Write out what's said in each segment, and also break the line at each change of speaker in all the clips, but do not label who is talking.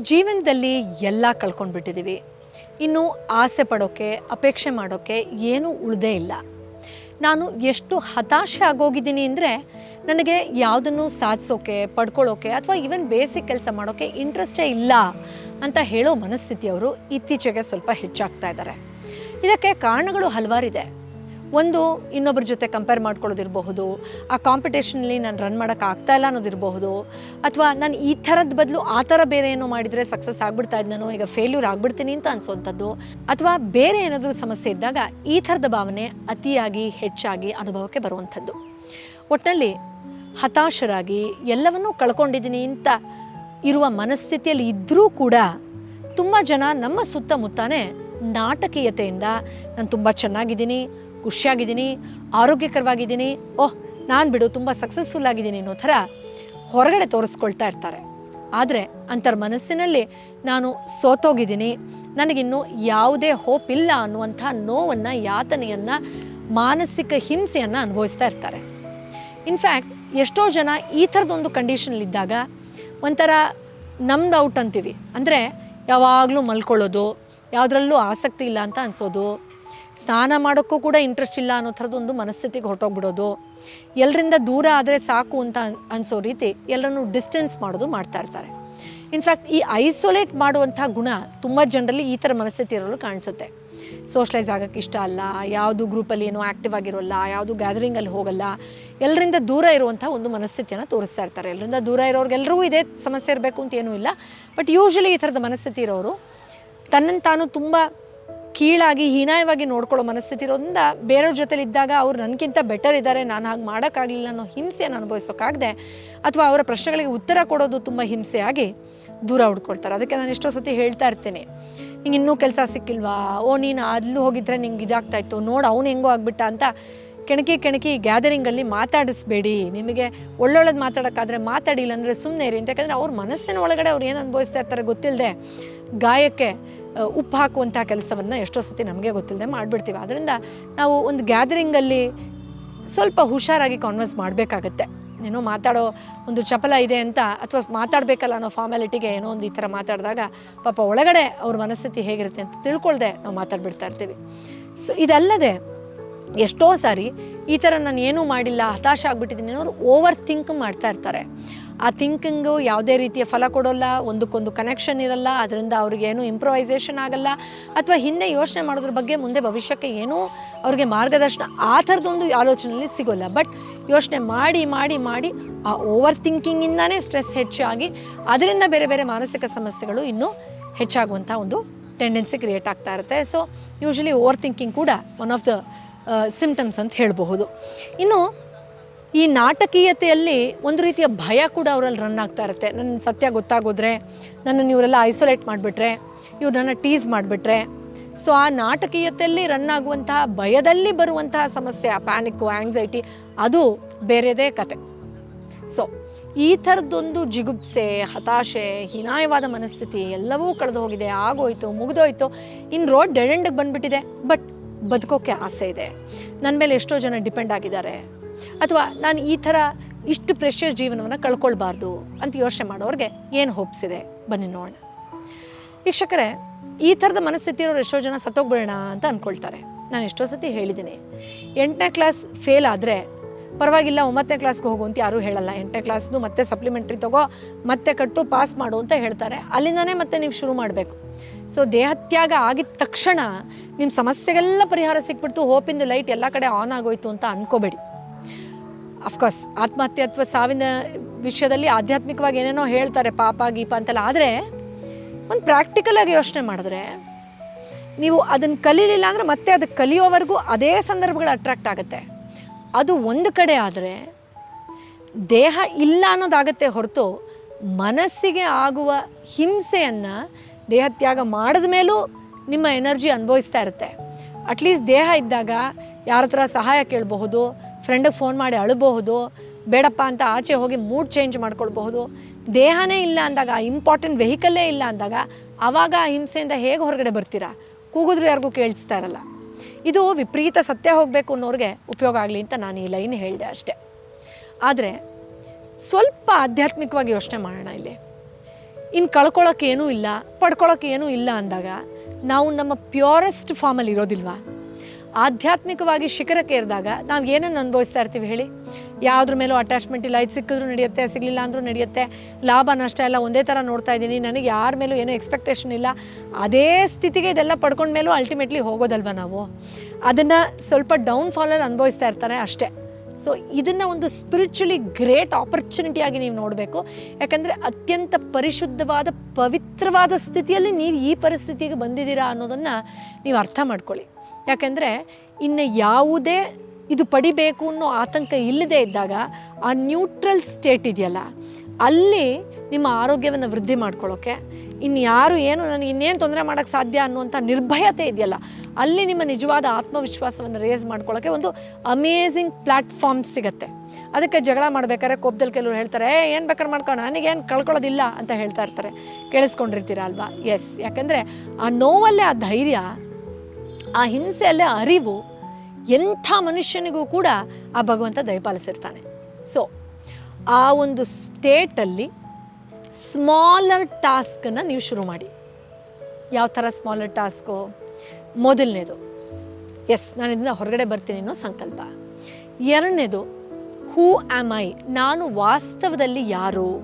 ಜೀವನದಲ್ಲಿ ಎಲ್ಲ ಕಳ್ಕೊಂಡ್ಬಿಟ್ಟಿದ್ದೀವಿ ಇನ್ನು ಆಸೆ ಪಡೋಕ್ಕೆ ಅಪೇಕ್ಷೆ ಮಾಡೋಕ್ಕೆ ಏನೂ ಉಳಿದೇ ಇಲ್ಲ. ನಾನು ಎಷ್ಟು ಹತಾಶೆ ಆಗೋಗಿದ್ದೀನಿ ಅಂದರೆ ನನಗೆ ಯಾವುದನ್ನು ಸಾಧಿಸೋಕೆ, ಪಡ್ಕೊಳ್ಳೋಕೆ ಅಥವಾ ಈವನ್ ಬೇಸಿಕ್ ಕೆಲಸ ಮಾಡೋಕ್ಕೆ ಇಂಟ್ರೆಸ್ಟೇ ಇಲ್ಲ ಅಂತ ಹೇಳೋ ಮನಸ್ಥಿತಿಯವರು ಇತ್ತೀಚೆಗೆ ಸ್ವಲ್ಪ ಹೆಚ್ಚಾಗ್ತಾ ಇದ್ದಾರೆ. ಇದಕ್ಕೆ ಕಾರಣಗಳು ಹಲವಾರಿದೆ ಒಂದು ಇನ್ನೊಬ್ಬರ ಜೊತೆ ಕಂಪೇರ್ ಮಾಡ್ಕೊಳ್ಳೋದಿರಬಹುದು. ಆ ಕಾಂಪಿಟೇಷನಲ್ಲಿ ನಾನು ರನ್ ಮಾಡೋಕೆ ಆಗ್ತಾ ಇಲ್ಲ ಅನ್ನೋದಿರಬಹುದು. ಅಥವಾ ನಾನು ಈ ಥರದ ಬದಲು ಆ ಥರ ಬೇರೆ ಏನೋ ಮಾಡಿದರೆ ಸಕ್ಸಸ್ ಆಗ್ಬಿಡ್ತಾ ನಾನು, ಈಗ ಫೇಲ್ಯೂರ್ ಆಗ್ಬಿಡ್ತೀನಿ ಅಂತ ಅನ್ಸೋಂಥದ್ದು. ಅಥವಾ ಬೇರೆ ಏನಾದರೂ ಸಮಸ್ಯೆ ಇದ್ದಾಗ ಈ ಥರದ ಭಾವನೆ ಅತಿಯಾಗಿ, ಹೆಚ್ಚಾಗಿ ಅನುಭವಕ್ಕೆ ಬರುವಂಥದ್ದು. ಒಟ್ಟಿನಲ್ಲಿ ಹತಾಶರಾಗಿ ಎಲ್ಲವನ್ನೂ ಕಳ್ಕೊಂಡಿದ್ದೀನಿ ಅಂತ ಇರುವ ಮನಸ್ಥಿತಿಯಲ್ಲಿ ಇದ್ದರೂ ಕೂಡ ತುಂಬ ಜನ ನಮ್ಮ ಸುತ್ತಮುತ್ತನೇ ನಾಟಕೀಯತೆಯಿಂದ ನಾನು ತುಂಬ ಚೆನ್ನಾಗಿದ್ದೀನಿ ಖುಷಿಯಾಗಿದ್ದೀನಿ, ಆರೋಗ್ಯಕರವಾಗಿದ್ದೀನಿ. ಓಹ್, ನಾನು ಬಿಡು, ತುಂಬ ಸಕ್ಸಸ್ಫುಲ್ ಆಗಿದ್ದೀನಿ ಅನ್ನೋ ಥರ ಹೊರಗಡೆ ತೋರಿಸ್ಕೊಳ್ತಾ ಇರ್ತಾರೆ. ಆದರೆ ಅಂಥರ ಮನಸ್ಸಿನಲ್ಲಿ ನಾನು ಸೋತೋಗಿದ್ದೀನಿ, ನನಗಿನ್ನೂ ಯಾವುದೇ ಹೋಪ್ ಇಲ್ಲ ಅನ್ನುವಂಥ ನೋವನ್ನು, ಯಾತನೆಯನ್ನು, ಮಾನಸಿಕ ಹಿಂಸೆಯನ್ನು ಅನುಭವಿಸ್ತಾ ಇರ್ತಾರೆ. ಇನ್ಫ್ಯಾಕ್ಟ್ ಎಷ್ಟೋ ಜನ ಈ ಥರದೊಂದು ಕಂಡೀಷನಲ್ಲಿದ್ದಾಗ ಒಂಥರ ನಮ್ದು ಔಟ್ ಅಂತೀವಿ. ಅಂದರೆ ಯಾವಾಗಲೂ ಮಲ್ಕೊಳ್ಳೋದು, ಯಾವುದ್ರಲ್ಲೂ ಆಸಕ್ತಿ ಇಲ್ಲ ಅಂತ ಅನಿಸೋದು ಸ್ನಾನ ಮಾಡೋಕ್ಕೂ ಕೂಡ ಇಂಟ್ರೆಸ್ಟ್ ಇಲ್ಲ ಅನ್ನೋ ಥರದೊಂದು ಮನಸ್ಥಿತಿಗೆ ಹೊರಟೋಗ್ಬಿಡೋದು. ಎಲ್ಲರಿಂದ ದೂರ ಆದರೆ ಸಾಕು ಅಂತ ಅನ್- ಅನ್ಸೋ ರೀತಿ ಎಲ್ಲರನ್ನು ಡಿಸ್ಟೆನ್ಸ್ ಮಾಡೋದು ಮಾಡ್ತಾ ಇರ್ತಾರೆ. ಇನ್ಫ್ಯಾಕ್ಟ್ ಈ ಐಸೋಲೇಟ್ ಮಾಡುವಂಥ ಗುಣ ತುಂಬ ಜನರಲ್ಲಿ ಈ ಥರ ಮನಸ್ಥಿತಿ ಇರೋರು ಕಾಣಿಸುತ್ತೆ. ಸೋಷಲೈಸ್ ಆಗೋಕ್ಕೆ ಇಷ್ಟ ಅಲ್ಲ, ಯಾವುದು ಗ್ರೂಪಲ್ಲಿ ಏನೋ ಆ್ಯಕ್ಟಿವ್ ಆಗಿರೋಲ್ಲ, ಯಾವುದು ಗ್ಯಾದರಿಂಗಲ್ಲಿ ಹೋಗಲ್ಲ ಎಲ್ಲರಿಂದ ದೂರ ಇರುವಂಥ ಒಂದು ಮನಸ್ಥಿತಿಯನ್ನು ತೋರಿಸ್ತಾ ಇರ್ತಾರೆ. ಎಲ್ಲರಿಂದ ದೂರ ಇರೋರಿಗೆಲ್ಲರಿಗೂ ಇದೇ ಸಮಸ್ಯೆ ಇರಬೇಕು ಅಂತ ಏನೂ ಇಲ್ಲ ಬಟ್ ಯೂಶ್ವಲಿ ಈ ಥರದ ಮನಸ್ಥಿತಿ ಇರೋರು ತನ್ನನ್ನು ತಾನು ತುಂಬ ಕೀಳಾಗಿ, ಹೀನಾಯವಾಗಿ ನೋಡ್ಕೊಳ್ಳೋ ಮನಸ್ಥಿತಿ ಇರೋದ್ರಿಂದ ಬೇರೆಯವ್ರ ಜೊತೆಲಿ ಇದ್ದಾಗ ಅವ್ರು ನನಗಿಂತ ಬೆಟರ್ ಇದ್ದಾರೆ ನಾನು ಹಾಗೆ ಮಾಡೋಕ್ಕಾಗಲಿಲ್ಲ ಅನ್ನೋ ಹಿಂಸೆಯನ್ನು ಅನುಭವಿಸೋಕ್ಕಾಗದೆ ಅಥವಾ ಅವರ ಪ್ರಶ್ನೆಗಳಿಗೆ ಉತ್ತರ ಕೊಡೋದು ತುಂಬ ಹಿಂಸೆಯಾಗಿ ದೂರ ಹುಡ್ಕೊಳ್ತಾರೆ ಅದಕ್ಕೆ ನಾನು ಎಷ್ಟೋ ಸತಿ ಹೇಳ್ತಾ ಇರ್ತೀನಿ. ಹಿಂಗೆ ಇನ್ನೂ ಕೆಲಸ ಸಿಕ್ಕಿಲ್ವಾ? ಓ, ನೀನು ಅಲ್ಲೂ ಹೋಗಿದ್ರೆ ನಿಂಗೆ ಇದಾಗ್ತಾ ಇತ್ತು. ನೋಡು ಅವನು ಹೆಂಗೋ ಆಗ್ಬಿಟ್ಟ ಅಂತ ಕೆಣಕಿ ಕೆಣಕಿ ಗ್ಯಾದರಿಂಗಲ್ಲಿ ಮಾತಾಡಿಸ್ಬೇಡಿ. ನಿಮಗೆ ಒಳ್ಳೊಳ್ಳೇದು ಮಾತಾಡೋಕ್ಕಾದ್ರೆ ಮಾತಾಡಿಲ್ಲ ಅಂದರೆ ಸುಮ್ಮನೆ ಇರಿ. ಅಂತ ಯಾಕಂದರೆ ಅವ್ರ ಮನಸ್ಸಿನ ಒಳಗಡೆ ಅವ್ರು ಏನು ಅನುಭವಿಸ್ತಾ ಇರ್ತಾರೆ ಗೊತ್ತಿಲ್ಲದೆ ಗಾಯಕ್ಕೆ ಉಪ್ಪು ಹಾಕುವಂಥ ಕೆಲಸವನ್ನು ಎಷ್ಟೋ ಸತಿ ನಮಗೆ ಗೊತ್ತಿಲ್ಲದೆ ಮಾಡಿಬಿಡ್ತೀವಿ. ಅದರಿಂದ ನಾವು ಒಂದು ಗ್ಯಾದರಿಂಗಲ್ಲಿ ಸ್ವಲ್ಪ ಹುಷಾರಾಗಿ ಕಾನ್ವರ್ಸ್ ಮಾಡಬೇಕಾಗತ್ತೆ. ಏನೋ ಮಾತಾಡೋ ಒಂದು ಚಪಲ ಇದೆ ಅಂತ ಅಥವಾ ಮಾತಾಡಬೇಕಲ್ಲ ಅನ್ನೋ ಫಾರ್ಮ್ಯಾಲಿಟಿಗೆ ಏನೋ ಒಂದು ಈ ಥರ ಮಾತಾಡಿದಾಗ ಪಾಪ ಒಳಗಡೆ ಅವ್ರ ಮನಸ್ಥಿತಿ ಹೇಗಿರುತ್ತೆ ಅಂತ ತಿಳ್ಕೊಳ್ದೆ ನಾವು ಮಾತಾಡ್ಬಿಡ್ತಾ ಇರ್ತೀವಿ. ಸೊ ಇದಲ್ಲದೆ ಎಷ್ಟೋ ಸಾರಿ ಈ ಥರ ನಾನು ಏನೂ ಮಾಡಿಲ್ಲ, ಹತಾಶ ಆಗಿಬಿಟ್ಟಿದ್ದೀನಿ ಅನ್ನೋರು ಓವರ್ ಥಿಂಕ್ ಮಾಡ್ತಾ ಇರ್ತಾರೆ. ಆ ಥಿಂಕಿಂಗು ಯಾವುದೇ ರೀತಿಯ ಫಲ ಕೊಡೋಲ್ಲ, ಒಂದಕ್ಕೊಂದು ಕನೆಕ್ಷನ್ ಇರಲ್ಲ, ಅದರಿಂದ ಅವ್ರಿಗೆ ಏನೂ ಇಂಪ್ರೊವೈಸೇಷನ್ ಆಗಲ್ಲ, ಅಥವಾ ಹಿಂದೆ ಯೋಚನೆ ಮಾಡೋದ್ರ ಬಗ್ಗೆ ಮುಂದೆ ಭವಿಷ್ಯಕ್ಕೆ ಏನೂ ಅವ್ರಿಗೆ ಮಾರ್ಗದರ್ಶನ ಆ ಥರದೊಂದು ಆಲೋಚನೆಯಲ್ಲಿ ಸಿಗೋಲ್ಲ. ಬಟ್ ಯೋಚನೆ ಮಾಡಿ ಮಾಡಿ ಮಾಡಿ ಆ ಓವರ್ ಥಿಂಕಿಂಗಿಂದನೇ ಸ್ಟ್ರೆಸ್ ಹೆಚ್ಚಾಗಿ, ಅದರಿಂದ ಬೇರೆ ಬೇರೆ ಮಾನಸಿಕ ಸಮಸ್ಯೆಗಳು ಇನ್ನೂ ಹೆಚ್ಚಾಗುವಂಥ ಒಂದು ಟೆಂಡೆನ್ಸಿ ಕ್ರಿಯೇಟ್ ಆಗ್ತಾ ಇರುತ್ತೆ. ಸೊ ಯೂಶಲಿ ಓವರ್ ಥಿಂಕಿಂಗ್ ಕೂಡ ಒನ್ ಆಫ್ ದ ಸಿಮ್ಟಮ್ಸ್ ಅಂತ ಹೇಳಬಹುದು. ಇನ್ನು ಈ ನಾಟಕೀಯತೆಯಲ್ಲಿ ಒಂದು ರೀತಿಯ ಭಯ ಕೂಡ ಅವರಲ್ಲಿ ರನ್ ಆಗ್ತಾ ಇರುತ್ತೆ. ನನ್ನ ಸತ್ಯ ಗೊತ್ತಾಗೋದ್ರೆ, ನನ್ನನ್ನು ಇವರೆಲ್ಲ ಐಸೋಲೇಟ್ ಮಾಡಿಬಿಟ್ರೆ, ಇವ್ರು ನನ್ನ ಟೀಸ್ ಮಾಡಿಬಿಟ್ರೆ. ಸೊ ಆ ನಾಟಕೀಯತೆಯಲ್ಲಿ ರನ್ ಆಗುವಂತಹ ಭಯದಲ್ಲಿ ಬರುವಂತಹ ಸಮಸ್ಯೆ, ಆ ಪ್ಯಾನಿಕ್ಕು ಆ್ಯಂಗ್ಸೈಟಿ ಅದು ಬೇರೆದೇ ಕತೆ. ಸೊ ಈ ಥರದ್ದೊಂದು ಜಿಗುಪ್ಸೆ, ಹತಾಶೆ, ಹೀನಾಯವಾದ ಮನಸ್ಥಿತಿ ಎಲ್ಲವೂ ಕಳೆದು ಹೋಗಿದೆ. ಆಗೋಯ್ತು, ಮುಗಿದೋಯ್ತು. ಇನ್ನು ರೋಡ್ ಡೆಡೆಂಡಿಗೆ ಬಂದುಬಿಟ್ಟಿದೆ. ಬಟ್ ಬದುಕೋಕ್ಕೆ ಆಸೆ ಇದೆ. ನನ್ನ ಮೇಲೆ ಎಷ್ಟೋ ಜನ ಡಿಪೆಂಡ್ ಆಗಿದ್ದಾರೆ. ಅಥವಾ ನಾನು ಈ ಥರ ಇಷ್ಟು ಪ್ರೆಷರ್ ಜೀವನವನ್ನು ಕಳ್ಕೊಳ್ಬಾರ್ದು ಅಂತ ಯೋಚನೆ ಮಾಡೋರಿಗೆ ಏನು ಹೋಪ್ಸ್ ಇದೆ? ಬನ್ನಿ ನೋಡೋಣ. ವೀಕ್ಷಕರೇ, ಈ ಥರದ ಮನಸ್ಥಿತಿ ಇರೋರು ಎಷ್ಟೋ ಜನ ಸತ್ತೋಗ್ಬಿಡೋಣ ಅಂತ ಅಂದ್ಕೊಳ್ತಾರೆ ನಾನು ಎಷ್ಟೋ ಸತಿ ಹೇಳಿದ್ದೀನಿ. ಎಂಟನೇ ಕ್ಲಾಸ್ ಫೇಲ್ ಆದರೆ ಪರವಾಗಿಲ್ಲ ಒಂಬತ್ತನೇ ಕ್ಲಾಸ್ಗೆ ಹೋಗು ಅಂತ ಯಾರೂ ಹೇಳಲ್ಲ. ಎಂಟನೇ ಕ್ಲಾಸ್ದು ಮತ್ತೆ ಸಪ್ಲಿಮೆಂಟ್ರಿ ತಗೋ, ಮತ್ತೆ ಕಟ್ಟು ಪಾಸ್ ಮಾಡು ಅಂತ ಹೇಳ್ತಾರೆ. ಅಲ್ಲಿಂದನೇ ಮತ್ತೆ ನೀವು ಶುರು ಮಾಡಬೇಕು. ಸೊ ದೇಹತ್ಯಾಗ ಆಗಿದ ತಕ್ಷಣ ನಿಮ್ಮ ಸಮಸ್ಯೆಗೆಲ್ಲ ಪರಿಹಾರ ಸಿಕ್ಬಿಡ್ತು, ಹೋಪಿಂದು ಲೈಟ್ ಎಲ್ಲ ಕಡೆ ಆನ್ ಆಗೋಯ್ತು ಅಂತ ಅನ್ಕೋಬೇಡಿ. ಅಫ್ಕೋರ್ಸ್ ಆತ್ಮಹತ್ಯೆ ಅಥವಾ ಸಾವಿನ ವಿಷಯದಲ್ಲಿ ಆಧ್ಯಾತ್ಮಿಕವಾಗಿ ಏನೇನೋ ಹೇಳ್ತಾರೆ, ಪಾಪ, ಗೀಪ ಅಂತೆಲ್ಲ. ಆದರೆ, ಒಂದು ಪ್ರಾಕ್ಟಿಕಲ್ ಆಗಿ ಯೋಚನೆ ಮಾಡಿದ್ರೆ, ನೀವು ಅದನ್ನು ಕಲೀಲಿಲ್ಲ ಅಂದರೆ ಮತ್ತೆ ಅದು ಕಲಿಯೋವರೆಗೂ ಅದೇ ಸಂದರ್ಭಗಳು ಅಟ್ರಾಕ್ಟ್ ಆಗುತ್ತೆ. ಅದು ಒಂದು ಕಡೆ ಆದರೆ, ದೇಹ ಇಲ್ಲ ಅನ್ನೋದಾಗತ್ತೆ ಹೊರತು ಮನಸ್ಸಿಗೆ ಆಗುವ ಹಿಂಸೆಯನ್ನು ದೇಹತ್ಯಾಗ ಮಾಡಿದ ಮೇಲೂ ನಿಮ್ಮ ಎನರ್ಜಿ ಅನುಭವಿಸ್ತಾ ಇರುತ್ತೆ. ಅಟ್ಲೀಸ್ಟ್ ದೇಹ ಇದ್ದಾಗ ಯಾರ ಹತ್ರ ಸಹಾಯ ಕೇಳಬಹುದು ಫ್ರೆಂಡಿಗೆ ಫೋನ್ ಮಾಡಿ ಅಳಬಹುದು, ಬೇಡಪ್ಪ ಅಂತ ಆಚೆ ಹೋಗಿ ಮೂಡ್ ಚೇಂಜ್ ಮಾಡ್ಕೊಳ್ಬಹುದು. ದೇಹನೇ ಇಲ್ಲ ಅಂದಾಗ ಇಂಪಾರ್ಟೆಂಟ್ ವೆಹಿಕಲ್ಲೇ ಇಲ್ಲ ಅಂದಾಗ ಆವಾಗ ಆ ಹಿಂಸೆಯಿಂದ ಹೇಗೆ ಹೊರಗಡೆ ಬರ್ತೀರಾ? ಕೂಗಿದ್ರು ಯಾರಿಗೂ ಕೇಳಿಸ್ತಾ ಇರಲ್ಲ. ಇದು ವಿಪರೀತ ಸತ್ಯ ಹೋಗಬೇಕು ಅನ್ನೋರಿಗೆ ಉಪಯೋಗ ಆಗಲಿ ಅಂತ ನಾನು ಈ ಲೈನ್ ಹೇಳಿದೆ ಅಷ್ಟೇ. ಆದರೆ ಸ್ವಲ್ಪ ಆಧ್ಯಾತ್ಮಿಕವಾಗಿ ಯೋಚನೆ ಮಾಡೋಣ ಇಲ್ಲಿ. ಇನ್ನು ಕಳ್ಕೊಳ್ಳೋಕೆ ಏನೂ ಇಲ್ಲ ಪಡ್ಕೊಳ್ಳೋಕೆ ಏನೂ ಇಲ್ಲ ಅಂದಾಗ ನಾವು ನಮ್ಮ ಪ್ಯೂರೆಸ್ಟ್ ಫಾರ್ಮಲ್ಲಿ ಇರೋದಿಲ್ವಾ? ಆಧ್ಯಾತ್ಮಿಕವಾಗಿ ಶಿಖರಕ್ಕೆ ಏರಿದಾಗ ನಾವು ಏನನ್ನು ಅನುಭವಿಸ್ತಾ ಇರ್ತೀವಿ ಹೇಳಿ? ಯಾವುದ್ರ ಮೇಲೂ ಅಟ್ಯಾಚ್ಮೆಂಟ್ ಇಲ್ಲ, ಇದು ಸಿಕ್ಕಿದ್ರೂ ನಡೆಯುತ್ತೆ ಸಿಗಲಿಲ್ಲ ಅಂದರೂ ನಡೆಯುತ್ತೆ, ಲಾಭ, ನಷ್ಟ ಎಲ್ಲ ಒಂದೇ ಥರ ನೋಡ್ತಾ ಇದ್ದೀನಿ, ನನಗೆ ಯಾರ ಮೇಲೂ ಏನೂ ಎಕ್ಸ್ಪೆಕ್ಟೇಷನ್ ಇಲ್ಲ, ಅದೇ ಸ್ಥಿತಿಗೆ ಇದೆಲ್ಲ ಪಡ್ಕೊಂಡ ಮೇಲೂ ಅಲ್ಟಿಮೇಟ್ಲಿ ಹೋಗೋದಲ್ವ ನಾವು? ಅದನ್ನು ಸ್ವಲ್ಪ ಡೌನ್ ಫಾಲಲ್ಲಿ ಅನುಭವಿಸ್ತಾ ಇರ್ತಾರೆ ಅಷ್ಟೇ. ಸೊ ಇದನ್ನು ಒಂದು ಸ್ಪಿರಿಚುಲಿ ಗ್ರೇಟ್ ಆಪರ್ಚುನಿಟಿಯಾಗಿ ನೀವು ನೋಡಬೇಕು. ಯಾಕಂದರೆ ಅತ್ಯಂತ ಪರಿಶುದ್ಧವಾದ, ಪವಿತ್ರವಾದ ಸ್ಥಿತಿಯಲ್ಲಿ ನೀವು ಈ ಪರಿಸ್ಥಿತಿಗೆ ಬಂದಿದ್ದೀರಾ ಅನ್ನೋದನ್ನು ನೀವು ಅರ್ಥ ಮಾಡ್ಕೊಳ್ಳಿ. ಯಾಕಂದರೆ ಇನ್ನು ಯಾವುದೇ ಇದು ಪಡಿಬೇಕು ಅನ್ನೋ ಆತಂಕ ಇಲ್ಲದೇ ಇದ್ದಾಗ ಆ ನ್ಯೂಟ್ರಲ್ ಸ್ಟೇಟ್ ಇದೆಯಲ್ಲ, ಅಲ್ಲಿ ನಿಮ್ಮ ಆರೋಗ್ಯವನ್ನು ವೃದ್ಧಿ ಮಾಡ್ಕೊಳ್ಳೋಕ್ಕೆ ಇನ್ನು ಯಾರು ಏನು ನನಗೆ ಇನ್ನೇನು ತೊಂದರೆ ಮಾಡೋಕ್ಕೆ ಸಾಧ್ಯ ಅನ್ನುವಂಥ ನಿರ್ಭಯತೆ ಇದೆಯಲ್ಲ, ಅಲ್ಲಿ ನಿಮ್ಮ ನಿಜವಾದ ಆತ್ಮವಿಶ್ವಾಸವನ್ನು ರೇಸ್ ಮಾಡ್ಕೊಳ್ಳೋಕ್ಕೆ ಒಂದು ಅಮೇಝಿಂಗ್ ಪ್ಲ್ಯಾಟ್ಫಾರ್ಮ್ ಸಿಗುತ್ತೆ. ಅದಕ್ಕೆ ಜಗಳ ಮಾಡ್ಬೇಕಾದ್ರೆ ಕೋಪದಲ್ಲಿ ಕೆಲವರು ಹೇಳ್ತಾರೆ, ಏ, ಏನು ಬೇಕಾದ್ರೆ ಮಾಡ್ಕೊ, ನನಗೇನು ಕಳ್ಕೊಳ್ಳೋದಿಲ್ಲ ಅಂತ ಹೇಳ್ತಾ ಇರ್ತಾರೆ. ಕೇಳಿಸ್ಕೊಂಡಿರ್ತೀರ ಅಲ್ವಾ? ಎಸ್ ಯಾಕೆಂದರೆ ಆ ನೋವಲ್ಲೇ ಆ ಧೈರ್ಯ, ಆ ಹಿಂಸೆಯಲ್ಲೇ ಅರಿವು, ಎಂಥ ಮನುಷ್ಯನಿಗೂ ಕೂಡ ಆ ಭಗವಂತ ದಯಪಾಲಿಸಿರ್ತಾನೆ. ಸೊ ಆ ಒಂದು ಸ್ಟೇಟಲ್ಲಿ ಸ್ಮಾಲರ್ ಟಾಸ್ಕನ್ನು ನೀವು ಶುರು ಮಾಡಿ. ಯಾವ ಥರ ಸ್ಮಾಲರ್ ಟಾಸ್ಕು ಮೊದಲನೇದು ಎಸ್ ನಾನು ಇದನ್ನ ಹೊರಗಡೆ ಬರ್ತೀನಿ ಅನ್ನೋ ಸಂಕಲ್ಪ. ಎರಡನೇದು ಹೂ ಆಮ್ ಐ ನಾನು ವಾಸ್ತವದಲ್ಲಿ ಯಾರು?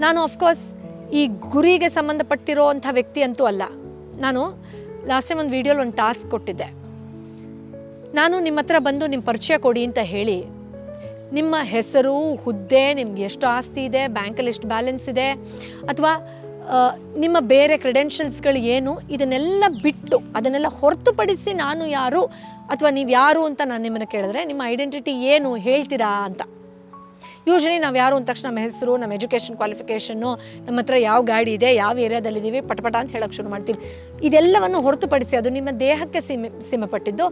ನಾನು ಆಫ್ಕೋರ್ಸ್ ಈ ಗುರಿಗೆ ಸಂಬಂಧಪಟ್ಟಿರೋ ಅಂಥ ವ್ಯಕ್ತಿ ಅಂತೂ ಅಲ್ಲ. ನಾನು ಲಾಸ್ಟ್ ಟೈಮ್ ಒಂದು ವೀಡಿಯೋಲಿ ಒಂದು ಟಾಸ್ಕ್ ಕೊಟ್ಟಿದ್ದೆ. ನಾನು ನಿಮ್ಮ ಹತ್ರ ಬಂದು ನಿಮ್ಮ ಪರಿಚಯ ಕೊಡಿ ಅಂತ ಹೇಳಿ ನಿಮ್ಮ ಹೆಸರು, ಹುದ್ದೆ, ನಿಮ್ಗೆ ಎಷ್ಟು ಆಸ್ತಿ ಇದೆ, ಬ್ಯಾಂಕಲ್ಲಿ ಎಷ್ಟು ಬ್ಯಾಲೆನ್ಸ್ ಇದೆ, ಅಥವಾ ನಿಮ್ಮ ಬೇರೆ ಕ್ರೆಡೆನ್ಷಿಯಲ್ಸ್ಗಳು ಏನು, ಇದನ್ನೆಲ್ಲ ಬಿಟ್ಟು, ಅದನ್ನೆಲ್ಲ ಹೊರತುಪಡಿಸಿ ನಾನು ಯಾರು, ಅಥವಾ ನೀವು ಯಾರು ಅಂತ ನಾನು ನಿಮ್ಮನ್ನು ಕೇಳಿದ್ರೆ ನಿಮ್ಮ ಐಡೆಂಟಿಟಿ ಏನು ಹೇಳ್ತೀರಾ ಅಂತ. ಯೂಶ್ವಲಿ ನಾವು ಯಾರು ಅಂದ ತಕ್ಷಣ ನಮ್ಮ ಹೆಸರು, ನಮ್ಮ ಎಜುಕೇಷನ್ ಕ್ವಾಲಿಫಿಕೇಷನ್ನು ನಮ್ಮ ಹತ್ರ ಯಾವ ಗಾಡಿ ಇದೆ, ಯಾವ ಏರಿಯಾದಲ್ಲಿದ್ದೀವಿ ಪಟಪಟ ಅಂತ ಹೇಳೋಕ್ಕೆ ಶುರು ಮಾಡ್ತೀವಿ. ಇದೆಲ್ಲವನ್ನು ಹೊರತುಪಡಿಸಿ, ಅದು ನಿಮ್ಮ ದೇಹಕ್ಕೆ ಸೀಮೆ, ಸೀಮೆಪಟ್ಟಿದ್ದು,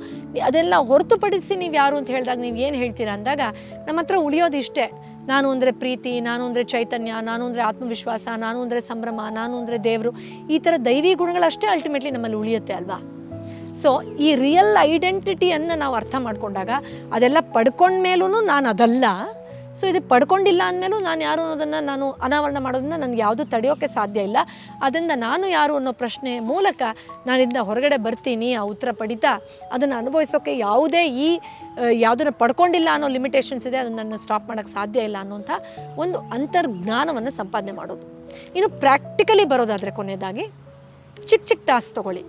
ಅದೆಲ್ಲ ಹೊರತುಪಡಿಸಿ ನೀವು ಯಾರು ಅಂತ ಹೇಳಿದಾಗ ನೀವು ಏನು ಹೇಳ್ತೀರಾ ಅಂದಾಗ, ನಮ್ಮ ಹತ್ರ ಉಳಿಯೋದು ಇಷ್ಟೇ. ನಾನು ಅಂದರೆ ಪ್ರೀತಿ, ನಾನು ಅಂದರೆ ಚೈತನ್ಯ, ನಾನು ಅಂದರೆ ಆತ್ಮವಿಶ್ವಾಸ, ನಾನು ಅಂದರೆ ಸಂಭ್ರಮ, ನಾನು ಅಂದರೆ ದೇವರು, ಈ ಥರ ದೈವಿ ಗುಣಗಳಷ್ಟೇ ಅಲ್ಟಿಮೇಟ್ಲಿ ನಮ್ಮಲ್ಲಿ ಉಳಿಯುತ್ತೆ ಅಲ್ವಾ? ಸೊ ಈ ರಿಯಲ್ ಐಡೆಂಟಿಟಿಯನ್ನು ನಾವು ಅರ್ಥ ಮಾಡಿಕೊಂಡಾಗ, ಅದೆಲ್ಲ ಪಡ್ಕೊಂಡ್ಮೇಲೂ ನಾನು ಅದಲ್ಲ. ಸೊ ಇದು ಪಡ್ಕೊಂಡಿಲ್ಲ ಅಂದಮೇಲೂ ನಾನು ಯಾರು ಅನ್ನೋದನ್ನು ನಾನು ಅನಾವರಣ ಮಾಡೋದನ್ನು ನನಗೆ ಯಾವುದು ತಡೆಯೋಕ್ಕೆ ಸಾಧ್ಯ ಇಲ್ಲ. ಅದರಿಂದ ನಾನು ಯಾರು ಅನ್ನೋ ಪ್ರಶ್ನೆ ಮೂಲಕ ನಾನು ಇದನ್ನ ಹೊರಗಡೆ ಬರ್ತೀನಿ, ಆ ಉತ್ತರ ಪಡಿತಾ. ಅದನ್ನು ಅನುಭವಿಸೋಕ್ಕೆ ಯಾವುದೇ ಈ ಯಾವುದನ್ನು ಪಡ್ಕೊಂಡಿಲ್ಲ ಅನ್ನೋ ಲಿಮಿಟೇಷನ್ಸ್ ಇದೆ, ಅದನ್ನು ನನ್ನ ಸ್ಟಾಪ್ ಮಾಡೋಕ್ಕೆ ಸಾಧ್ಯ ಇಲ್ಲ ಅನ್ನೋಂಥ ಒಂದು ಅಂತರ್ಜ್ಞಾನವನ್ನು ಸಂಪಾದನೆ ಮಾಡೋದು. ಇನ್ನು ಪ್ರಾಕ್ಟಿಕಲಿ ಬರೋದಾದರೆ ಕೊನೆಯದಾಗಿ ಚಿಕ್ಕ ಚಿಕ್ಕ ಟಾಸ್ಕ್ ತೊಗೊಳ್ಳಿ.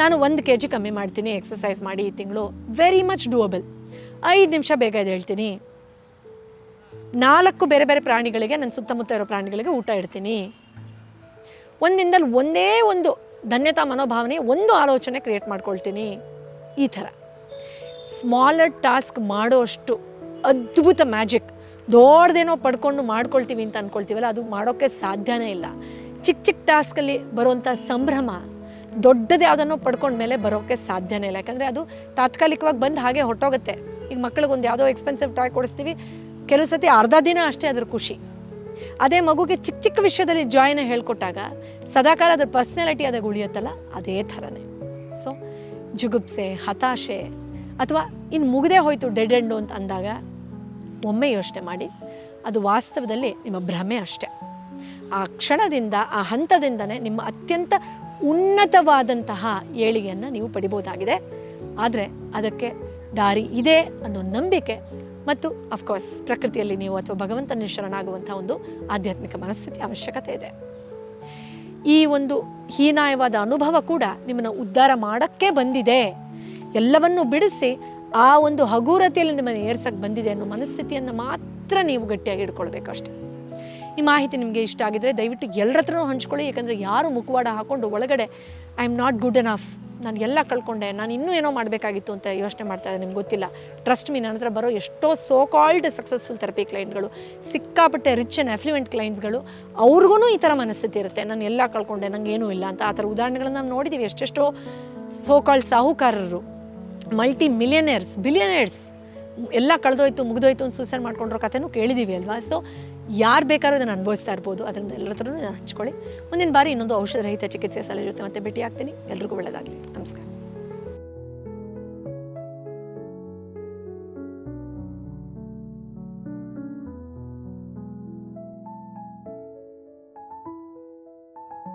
ನಾನು ಒಂದು ಕೆ ಜಿ ಕಮ್ಮಿ ಮಾಡ್ತೀನಿ ಎಕ್ಸಸೈಸ್ ಮಾಡಿ ಈ ತಿಂಗಳು. ವೆರಿ ಮಚ್ ಡೂಯಬಲ್ ಐದು ನಿಮಿಷ ಬೇಗ ಇದು ಹೇಳ್ತೀನಿ ನಾಲ್ಕು ಬೇರೆ ಬೇರೆ ಪ್ರಾಣಿಗಳಿಗೆ, ನನ್ನ ಸುತ್ತಮುತ್ತ ಇರೋ ಪ್ರಾಣಿಗಳಿಗೆ ಊಟ ಇಡ್ತೀನಿ. ಒಂದಿನದಲ್ಲಿ ಒಂದೇ ಒಂದು ಧನ್ಯತಾ ಮನೋಭಾವನೆ, ಒಂದು ಆಲೋಚನೆ ಕ್ರಿಯೇಟ್ ಮಾಡ್ಕೊಳ್ತೀನಿ. ಈ ಥರ. ಸ್ಮಾಲರ್ ಟಾಸ್ಕ್ ಮಾಡೋಷ್ಟು ಅದ್ಭುತ ಮ್ಯಾಜಿಕ್ ದೊಡ್ಡದೇನೋ ಪಡ್ಕೊಂಡು ಮಾಡ್ಕೊಳ್ತೀವಿ ಅಂತ ಅಂದ್ಕೊಳ್ತೀವಲ್ಲ ಅದು ಮಾಡೋಕ್ಕೆ ಸಾಧ್ಯನೇ ಇಲ್ಲ. ಚಿಕ್ಕ ಚಿಕ್ಕ ಟಾಸ್ಕಲ್ಲಿ ಬರುವಂಥ ಸಂಭ್ರಮ ದೊಡ್ಡದು ಪಡ್ಕೊಂಡ ಮೇಲೆ ಬರೋಕ್ಕೆ ಸಾಧ್ಯನೇ ಇಲ್ಲ. ಯಾಕಂದರೆ ಅದು ತಾತ್ಕಾಲಿಕವಾಗಿ ಬಂದು ಹಾಗೆ ಹೊಟ್ಟೋಗುತ್ತೆ ಈಗ ಮಕ್ಳಿಗೊಂದು ಯಾವುದೋ ಎಕ್ಸ್ಪೆನ್ಸಿವ್ ಟಾಯ್ ಕೊಡಿಸ್ತೀವಿ ಕೆಲವು ಸತಿ ಅರ್ಧ ದಿನ ಅಷ್ಟೇ ಅದ್ರ ಖುಷಿ. ಅದೇ ಮಗುಗೆ ಚಿಕ್ಕ ಚಿಕ್ಕ ವಿಷಯದಲ್ಲಿ ಜಾಯ್ನ ಹೇಳ್ಕೊಟ್ಟಾಗ ಸದಾಕಾಲ ಅದ್ರ ಪರ್ಸ್ನಾಲಿಟಿ ಅದಾಗ ಉಳಿಯುತ್ತಲ್ಲ? ಅದೇ ಥರನೇ. ಸೊ ಜುಗುಪ್ಸೆ, ಹತಾಶೆ ಅಥವಾ ಇನ್ನು ಮುಗದೇ ಹೋಯ್ತು ಡೆಡ್ ಎಂಡು ಅಂತ ಅಂದಾಗ ಒಮ್ಮೆ ಯೋಚನೆ ಮಾಡಿ, ಅದು ವಾಸ್ತವದಲ್ಲಿ ನಿಮ್ಮ ಭ್ರಮೆ ಅಷ್ಟೆ. ಆ ಕ್ಷಣದಿಂದ, ಆ ಹಂತದಿಂದನೇ ನಿಮ್ಮ ಅತ್ಯಂತ ಉನ್ನತವಾದಂತಹ ಏಳಿಗೆಯನ್ನು ನೀವು ಪಡಿಬೋದಾಗಿದೆ. ಆದರೆ ಅದಕ್ಕೆ ದಾರಿ ಇದೆ ಅನ್ನೋ ನಂಬಿಕೆ ಮತ್ತು ಅಫ್ಕೋರ್ಸ್ ಪ್ರಕೃತಿಯಲ್ಲಿ ನೀವು ಅಥವಾ ಭಗವಂತನ ಶರಣಾಗುವಂಥ ಒಂದು ಆಧ್ಯಾತ್ಮಿಕ ಮನಸ್ಥಿತಿ ಅವಶ್ಯಕತೆ ಇದೆ. ಈ ಒಂದು ಹೀನಾಯವಾದ ಅನುಭವ ಕೂಡ ನಿಮ್ಮನ್ನು ಉದ್ಧಾರ ಮಾಡೋಕ್ಕೆ ಬಂದಿದೆ. ಎಲ್ಲವನ್ನು ಬಿಡಿಸಿ ಆ ಒಂದು ಹಗುರತೆಯಲ್ಲಿ ನಿಮ್ಮನ್ನು ಏರ್ಸಕ್ಕೆ ಬಂದಿದೆ ಅನ್ನೋ ಮನಸ್ಥಿತಿಯನ್ನು ಮಾತ್ರ ನೀವು ಗಟ್ಟಿಯಾಗಿ ಇಟ್ಕೊಳ್ಬೇಕು ಅಷ್ಟೇ. ಈ ಮಾಹಿತಿ ನಿಮಗೆ ಇಷ್ಟ ಆಗಿದ್ರೆ ದಯವಿಟ್ಟು ಎಲ್ಲರ ಹತ್ರನೂ ಹಂಚ್ಕೊಳ್ಳಿ, ಯಾಕಂದರೆ ಯಾರು ಮುಖವಾಡ ಹಾಕೊಂಡು ಒಳಗಡೆ I am not good enough ನಾನು ಎಲ್ಲ ಕಳ್ಕೊಂಡೆ, ನಾನು ಇನ್ನೂ ಏನೋ ಮಾಡಬೇಕಾಗಿತ್ತು ಅಂತ ಯೋಚನೆ ಮಾಡ್ತಾ ಇದ್ದೆ, ನಿಮ್ಗೆ ಗೊತ್ತಿಲ್ಲ. ಟ್ರಸ್ಟ್ ಮೀ ನನ್ನ ಹತ್ರ ಬರೋ ಎಷ್ಟೋ ಸೋ ಕಾಲ್ಡ್ ಸಕ್ಸಸ್ಫುಲ್ ಥೆರಪಿ ಕ್ಲೈಂಟ್ಗಳು ಸಿಕ್ಕಾಪಟ್ಟೆ ರಿಚ್ ಆ್ಯಂಡ್ ಅಫ್ಲುಯೆಂಟ್ ಕ್ಲೈಂಟ್ಸ್ಗಳು ಅವ್ರಿಗೂ ಈ ಥರ ಮನಸ್ಥಿತಿ ಇರುತ್ತೆ. ನಾನು ಎಲ್ಲ ಕಳ್ಕೊಂಡೆ ನಂಗೆ ಏನೂ ಇಲ್ಲ ಅಂತ. ಆ ಥರ ಉದಾಹರಣೆಗಳನ್ನ ನಾವು ನೋಡಿದ್ದೀವಿ ಎಷ್ಟೆಷ್ಟೋ ಸೋ ಕಾಲ್ಡ್ ಸಾಹುಕಾರರು ಮಲ್ಟಿ ಮಿಲಿಯನೇರ್ಸ್ ಬಿಲಿಯನೇರ್ಸ್ ಎಲ್ಲ ಕಳೆದೋಯ್ತು, ಮುಗಿದೋಯ್ತು ಅಂತ ಸೂಸೈಡ್ ಮಾಡ್ಕೊಂಡಿರೋ ಕಥೆನೂ ಕೇಳಿದ್ದೀವಿ ಅಲ್ವಾ? ಸೊ ಯಾರು ಬೇಕಾದ್ರೂ ಅದನ್ನು ಅನುಭವಿಸ್ತಾ ಇರ್ಬೋದು. ಅದರಿಂದ ಎಲ್ಲರ ಹತ್ರನೂ ನಾನು ಹಂಚ್ಕೊಳ್ಳಿ. ಮುಂದಿನ ಬಾರಿ ಇನ್ನೊಂದು ಔಷಧ ರಹಿತ ಚಿಕಿತ್ಸೆ ಸಲಹೆ ಜೊತೆ ಮತ್ತೆ ಭೇಟಿ ಆಗ್ತೀನಿ ಎಲ್ರಿಗೂ ಒಳ್ಳೆಯದಾಗಲಿ ನಮಸ್ಕಾರ.